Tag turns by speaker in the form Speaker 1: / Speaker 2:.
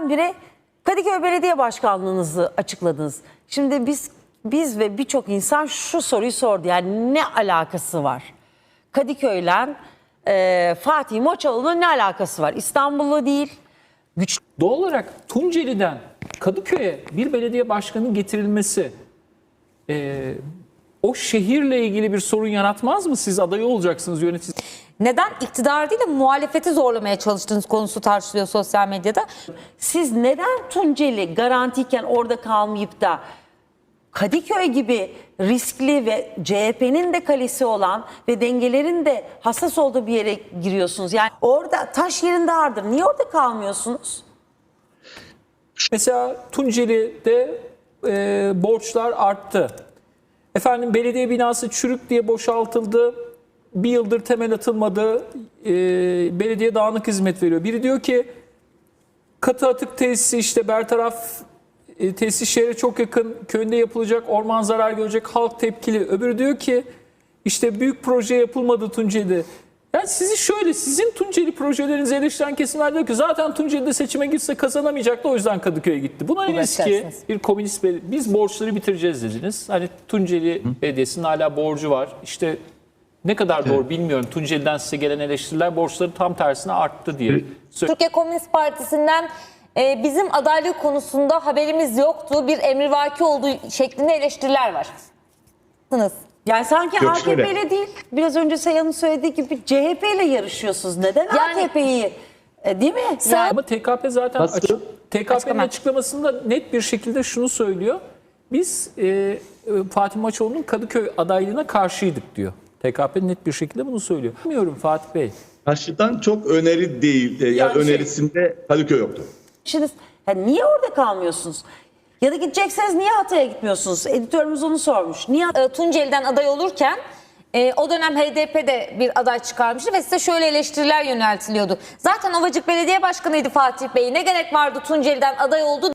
Speaker 1: birdenbire Kadıköy Belediye Başkanlığınızı açıkladınız. Şimdi biz biz ve birçok insan şu soruyu sordu. Yani ne alakası var? Kadıköy'le e, Fatih Moçalı'nın ne alakası var? İstanbul'u değil. Güç
Speaker 2: Doğal olarak Tunceli'den Kadıköy'e bir belediye başkanı getirilmesi e, o şehirle ilgili bir sorun yaratmaz mı? Siz aday olacaksınız yönetici.
Speaker 3: Neden iktidar değil de muhalefeti zorlamaya çalıştığınız konusu tartışılıyor sosyal medyada.
Speaker 1: Siz neden Tunceli garantiyken orada kalmayıp da Kadıköy gibi riskli ve CHP'nin de kalesi olan ve dengelerin de hassas olduğu bir yere giriyorsunuz? Yani orada taş yerinde ağırdır. Niye orada kalmıyorsunuz?
Speaker 2: Mesela Tunceli'de e, borçlar arttı. Efendim belediye binası çürük diye boşaltıldı. Bir yıldır temel atılmadı. E, belediye dağınık hizmet veriyor. Biri diyor ki katı atık tesisi işte bertaraf e, tesis şehre çok yakın köyünde yapılacak orman zarar görecek halk tepkili. Öbürü diyor ki işte büyük proje yapılmadı Tunceli'de. Yani sizi şöyle sizin Tunceli projelerinizi eleştiren kesimler diyor ki zaten Tunceli'de seçime gitse kazanamayacaktı o yüzden Kadıköy'e gitti. Buna eski
Speaker 3: edersiniz.
Speaker 2: bir komünist bel- biz borçları bitireceğiz dediniz. Hani Tunceli Belediyesi'nin hala borcu var. İşte ne kadar doğru bilmiyorum. Tunceli'den size gelen eleştiriler borçları tam tersine arttı diye. söylüyor.
Speaker 3: Türkiye Komünist Partisi'nden e, bizim adaylık konusunda haberimiz yoktu. Bir emrivaki olduğu şeklinde eleştiriler var. Sınız.
Speaker 1: Yani sanki
Speaker 4: Yok,
Speaker 1: AKP ile değil, biraz önce Seyhan'ın söylediği gibi CHP ile yarışıyorsunuz. Neden
Speaker 3: Yani-
Speaker 1: AKP'yi? E, değil mi? Yani
Speaker 2: Ama TKP zaten
Speaker 4: Nasıl?
Speaker 2: açık. TKP'nin
Speaker 3: Açıklama.
Speaker 2: açıklamasında net bir şekilde şunu söylüyor. Biz e, e, Fatih Maçoğlu'nun Kadıköy adaylığına karşıydık diyor. TKP net bir şekilde bunu söylüyor. Bilmiyorum Fatih Bey.
Speaker 4: Karşıdan çok öneri değil. E, Yani,
Speaker 2: Yani şey-
Speaker 4: önerisinde Kadıköy yoktu.
Speaker 1: Şimdi ha, niye orada kalmıyorsunuz? Ya da gidecekseniz niye Hatay'a gitmiyorsunuz? Editörümüz onu sormuş. Niye
Speaker 3: E, Tunceli'den aday olurken e, o dönem HDP de bir aday çıkarmıştı ve size şöyle eleştiriler yöneltiliyordu. Zaten Ovacık Belediye Başkanıydı Fatih Bey. Ne gerek vardı Tunceli'den aday oldu